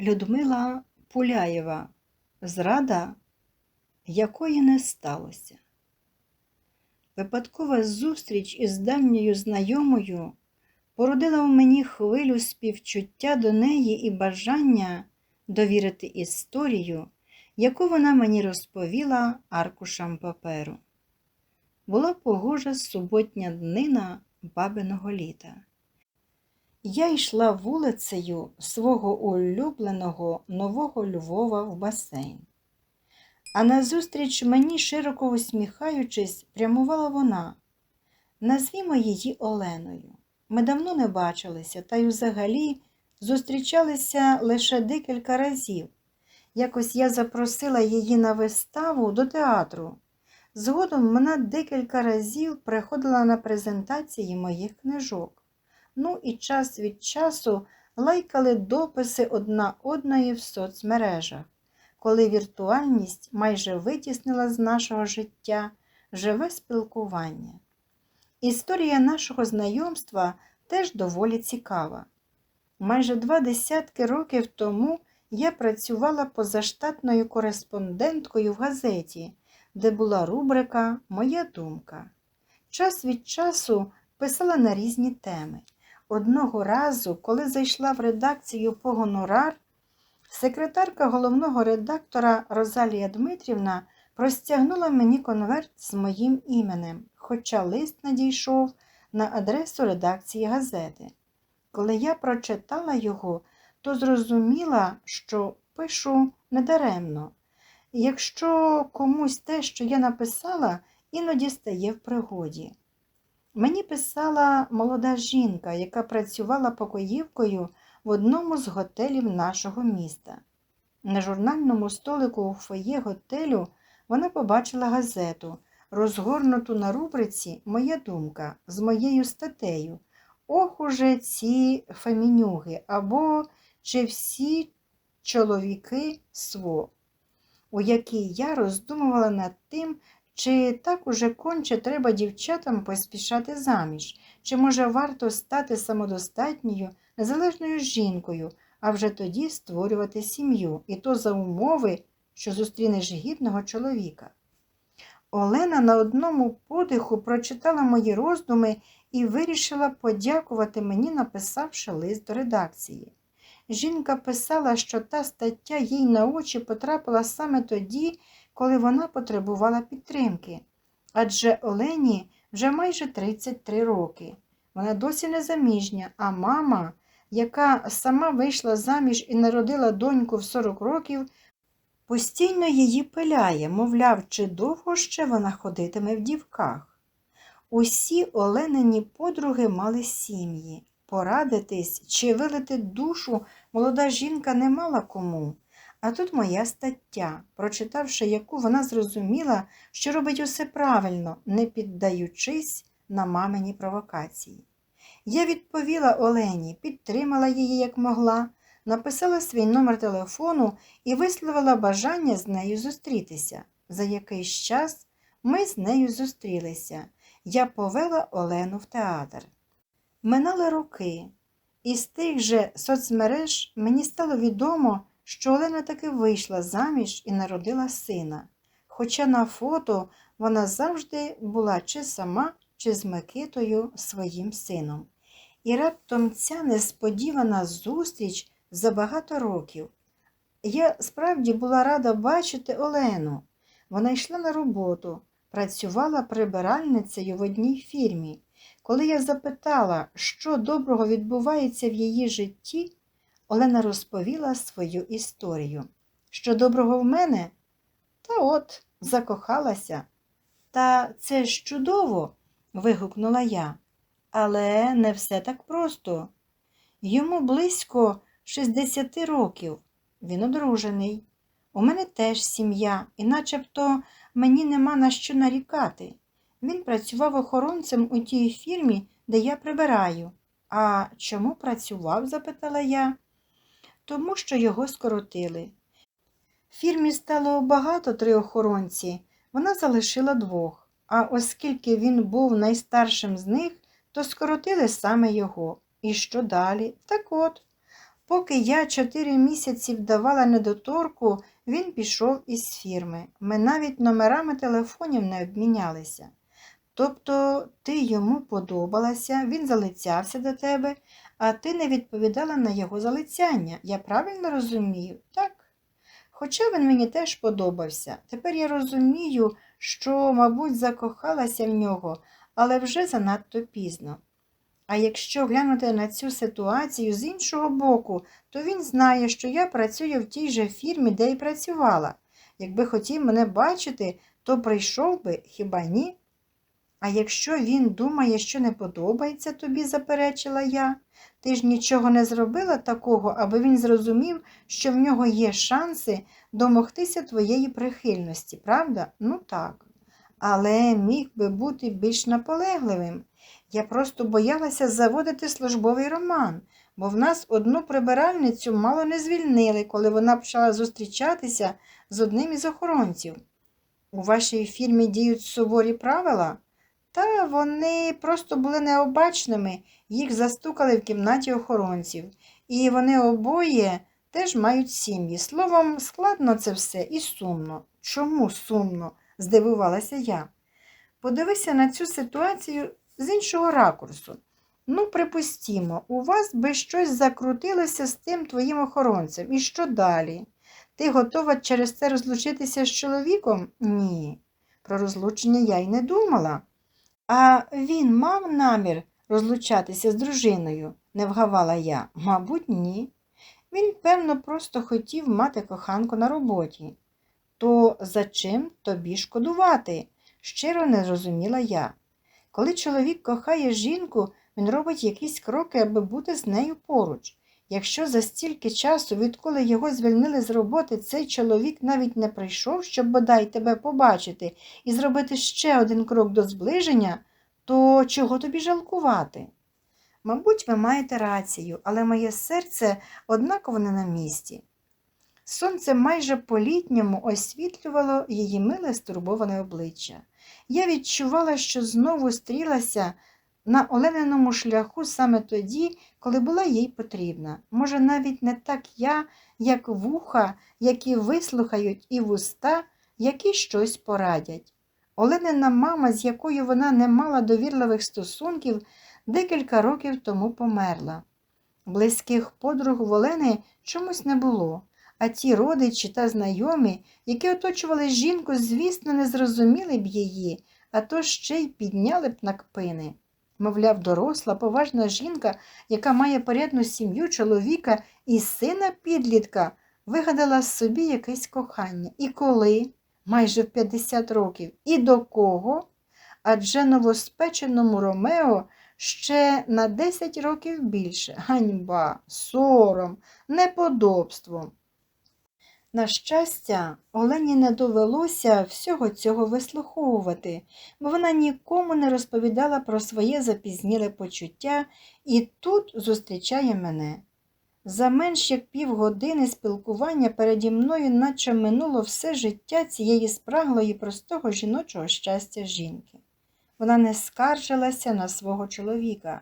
Людмила Пуляєва Зрада, якої не сталося. Випадкова зустріч із давньою знайомою породила в мені хвилю співчуття до неї і бажання довірити історію, яку вона мені розповіла аркушам паперу. Була погожа суботня днина бабиного літа. Я йшла вулицею свого улюбленого нового Львова в басейн. А назустріч мені, широко усміхаючись, прямувала вона. Назвімо її Оленою. Ми давно не бачилися, та й взагалі зустрічалися лише декілька разів. Якось я запросила її на виставу до театру. Згодом вона декілька разів приходила на презентації моїх книжок. Ну і час від часу лайкали дописи одна одної в соцмережах, коли віртуальність майже витіснила з нашого життя живе спілкування. Історія нашого знайомства теж доволі цікава. Майже два десятки років тому я працювала позаштатною кореспонденткою в газеті, де була рубрика Моя думка. Час від часу писала на різні теми. Одного разу, коли зайшла в редакцію по гонорар, секретарка головного редактора Розалія Дмитрівна простягнула мені конверт з моїм іменем, хоча лист надійшов на адресу редакції газети. Коли я прочитала його, то зрозуміла, що пишу недаремно. Якщо комусь те, що я написала, іноді стає в пригоді. Мені писала молода жінка, яка працювала покоївкою в одному з готелів нашого міста. На журнальному столику у фоє готелю вона побачила газету, розгорнуту на рубриці Моя думка з моєю статтею. Ох уже ці фемінюги або чи всі чоловіки сво, у якій я роздумувала над тим, чи так уже конче треба дівчатам поспішати заміж, чи може варто стати самодостатньою, незалежною жінкою, а вже тоді створювати сім'ю, і то за умови, що зустрінеш гідного чоловіка. Олена на одному подиху прочитала мої роздуми і вирішила подякувати мені, написавши лист до редакції. Жінка писала, що та стаття їй на очі потрапила саме тоді, коли вона потребувала підтримки. Адже Олені вже майже 33 роки. Вона досі не заміжня, а мама, яка сама вийшла заміж і народила доньку в 40 років, постійно її пиляє, мовляв, чи довго ще вона ходитиме в дівках. Усі Оленині подруги мали сім'ї. Порадитись чи вилити душу молода жінка не мала кому. А тут моя стаття, прочитавши яку вона зрозуміла, що робить усе правильно, не піддаючись на мамині провокації. Я відповіла Олені, підтримала її як могла, написала свій номер телефону і висловила бажання з нею зустрітися. За якийсь час ми з нею зустрілися. Я повела Олену в театр. Минали роки, і з тих же соцмереж мені стало відомо, що Олена таки вийшла заміж і народила сина, хоча на фото вона завжди була чи сама, чи з Микитою своїм сином. І раптом ця несподівана зустріч за багато років. Я справді була рада бачити Олену. Вона йшла на роботу, працювала прибиральницею в одній фірмі. Коли я запитала, що доброго відбувається в її житті, Олена розповіла свою історію. Що доброго в мене? Та от, закохалася. Та це ж чудово, вигукнула я. Але не все так просто. Йому близько 60 років. Він одружений. У мене теж сім'я, і начебто мені нема на що нарікати. Він працював охоронцем у тій фірмі, де я прибираю. А чому працював? запитала я. Тому що його скоротили. В фірмі стало багато три охоронці, вона залишила двох, а оскільки він був найстаршим з них, то скоротили саме його. І що далі? Так от, Поки я чотири місяці вдавала недоторку, він пішов із фірми. Ми навіть номерами телефонів не обмінялися. Тобто ти йому подобалася, він залицявся до тебе, а ти не відповідала на його залицяння. Я правильно розумію? Так. Хоча він мені теж подобався. Tепер я розумію, що, мабуть, закохалася в нього, але вже занадто пізно. А якщо глянути на цю ситуацію з іншого боку, то він знає, що я працюю в тій же фірмі, де й працювала. Якби хотів мене бачити, то прийшов би, хіба ні? А якщо він думає, що не подобається тобі, заперечила я, ти ж нічого не зробила такого, аби він зрозумів, що в нього є шанси домогтися твоєї прихильності, правда? Ну так. Але міг би бути більш наполегливим. Я просто боялася заводити службовий роман, бо в нас одну прибиральницю мало не звільнили, коли вона почала зустрічатися з одним із охоронців. У вашій фірмі діють суворі правила? Та вони просто були необачними, їх застукали в кімнаті охоронців, і вони обоє теж мають сім'ї. Словом, складно це все і сумно. Чому сумно? здивувалася я. Подивися на цю ситуацію з іншого ракурсу. Ну, припустімо, у вас би щось закрутилося з тим твоїм охоронцем. І що далі? Ти готова через це розлучитися з чоловіком? Ні. Про розлучення я й не думала. А він мав намір розлучатися з дружиною, не вгавала я. Мабуть, ні. Він, певно, просто хотів мати коханку на роботі. То за чим тобі шкодувати? щиро не зрозуміла я. Коли чоловік кохає жінку, він робить якісь кроки, аби бути з нею поруч. Якщо за стільки часу, відколи його звільнили з роботи, цей чоловік навіть не прийшов, щоб бодай тебе побачити і зробити ще один крок до зближення, то чого тобі жалкувати? Мабуть, ви маєте рацію, але моє серце однаково не на місці. Сонце майже по-літньому освітлювало її миле стурбоване обличчя. Я відчувала, що знову стрілася на олениному шляху саме тоді, коли була їй потрібна. Може, навіть не так я, як вуха, які вислухають, і вуста, які щось порадять. Оленина мама, з якою вона не мала довірливих стосунків, декілька років тому померла. Близьких подруг в Олени чомусь не було, а ті родичі та знайомі, які оточували жінку, звісно, не зрозуміли б її, а то ще й підняли б на кпини. Мовляв, доросла, поважна жінка, яка має порядну сім'ю чоловіка і сина підлітка, вигадала собі якесь кохання. І коли? Майже в 50 років. І до кого? Адже новоспеченому Ромео ще на 10 років більше. Ганьба, сором, неподобство. На щастя, Олені не довелося всього цього вислуховувати, бо вона нікому не розповідала про своє запізніле почуття і тут зустрічає мене. За менш як півгодини спілкування переді мною наче минуло все життя цієї спраглої простого жіночого щастя жінки. Вона не скаржилася на свого чоловіка,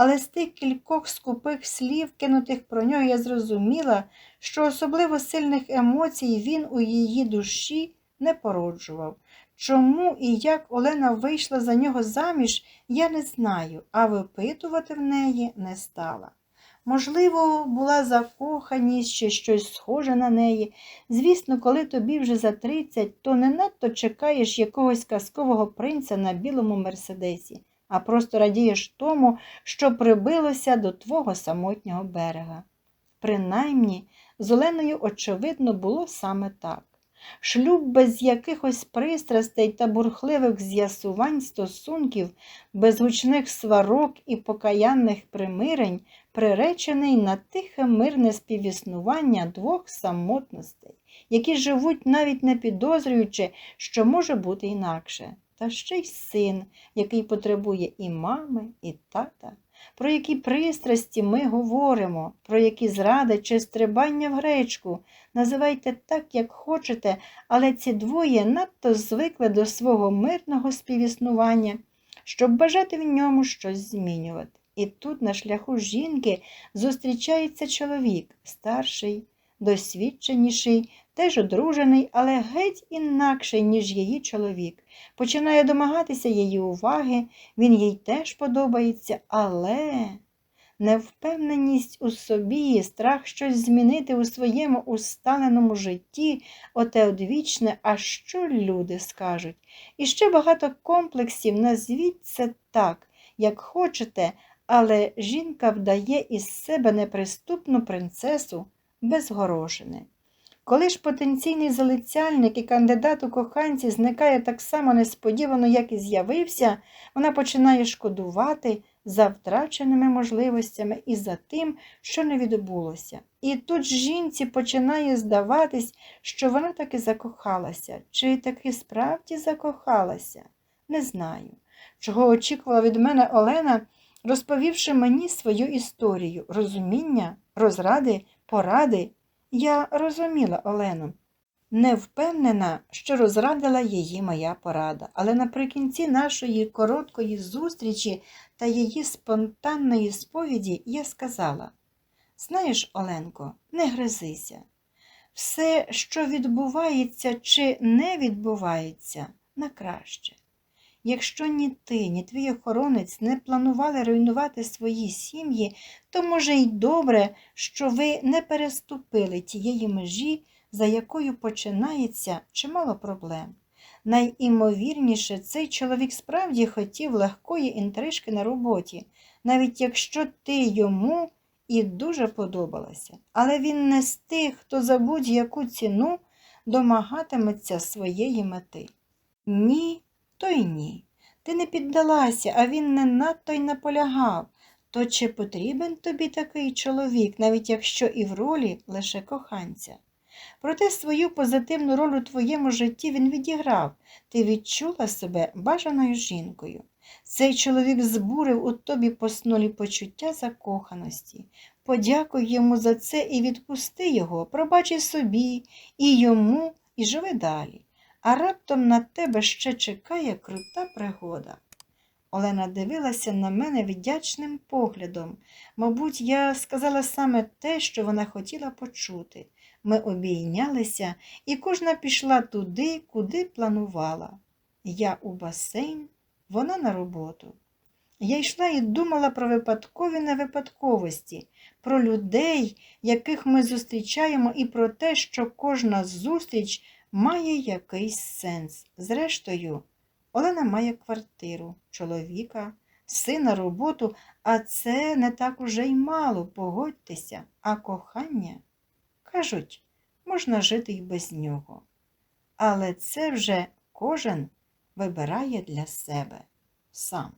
але з тих кількох скупих слів, кинутих про нього, я зрозуміла, що особливо сильних емоцій він у її душі не породжував. Чому і як Олена вийшла за нього заміж, я не знаю, а випитувати в неї не стала. Можливо, була закоханість чи щось схоже на неї. Звісно, коли тобі вже за тридцять, то не надто чекаєш якогось казкового принца на білому мерседесі, а просто радієш тому, що прибилося до твого самотнього берега. Принаймні, з Оленою, очевидно, було саме так. Шлюб без якихось пристрастей та бурхливих з'ясувань стосунків, без гучних сварок і покаянних примирень, приречений на тихе мирне співіснування двох самотностей, які живуть навіть не підозрюючи, що може бути інакше, та ще й син, який потребує і мами, і тата. Про які пристрасті ми говоримо, про які зради чи стрибання в гречку. Називайте так, як хочете, але ці двоє надто звикли до свого мирного співіснування, щоб бажати в ньому щось змінювати. І тут на шляху жінки зустрічається чоловік, старший, досвідченіший, теж одружений, але геть інакший, ніж її чоловік. Починає домагатися її уваги, він їй теж подобається, але невпевненість у собі, страх щось змінити у своєму усталеному житті, оте одвічне, а що люди скажуть? І ще багато комплексів, назвіть це так, як хочете, але жінка вдає із себе неприступну принцесу без горошини. Коли ж потенційний залицяльник і кандидат у коханці зникає так само несподівано, як і з'явився, вона починає шкодувати за втраченими можливостями і за тим, що не відбулося. І тут жінці починає здаватись, що вона таки закохалася, чи таки справді закохалася. Не знаю, чого очікувала від мене Олена, розповівши мені свою історію, розуміння, розради, поради. Я розуміла Олену. Не впевнена, що розрадила її моя порада, але наприкінці нашої короткої зустрічі та її спонтанної сповіді я сказала: Знаєш, Оленко, не гризися. Все, що відбувається чи не відбувається, на краще. Якщо ні ти, ні твій охоронець не планували руйнувати свої сім'ї, то, може, й добре, що ви не переступили тієї межі, за якою починається чимало проблем. Найімовірніше, цей чоловік справді хотів легкої інтрижки на роботі, навіть якщо ти йому і дуже подобалася. Але він не з тих, хто за будь-яку ціну домагатиметься своєї мети. Ні, то й ні. Ти не піддалася, а він не надто й наполягав. То чи потрібен тобі такий чоловік, навіть якщо і в ролі лише коханця? Проте свою позитивну роль у твоєму житті він відіграв, ти відчула себе бажаною жінкою. Цей чоловік збурив у тобі поснулі почуття закоханості. Подякуй йому за це і відпусти його, пробач і собі, і йому, і живи далі. А раптом на тебе ще чекає крута пригода. Олена дивилася на мене вдячним поглядом. Мабуть, я сказала саме те, що вона хотіла почути. Ми обійнялися, і кожна пішла туди, куди планувала. Я у басейн, вона на роботу. Я йшла і думала про випадкові невипадковості, про людей, яких ми зустрічаємо, і про те, що кожна зустріч має якийсь сенс. Зрештою, Олена має квартиру, чоловіка, сина, роботу, а це не так уже й мало, погодьтеся, а кохання, кажуть, можна жити й без нього. Але це вже кожен вибирає для себе сам.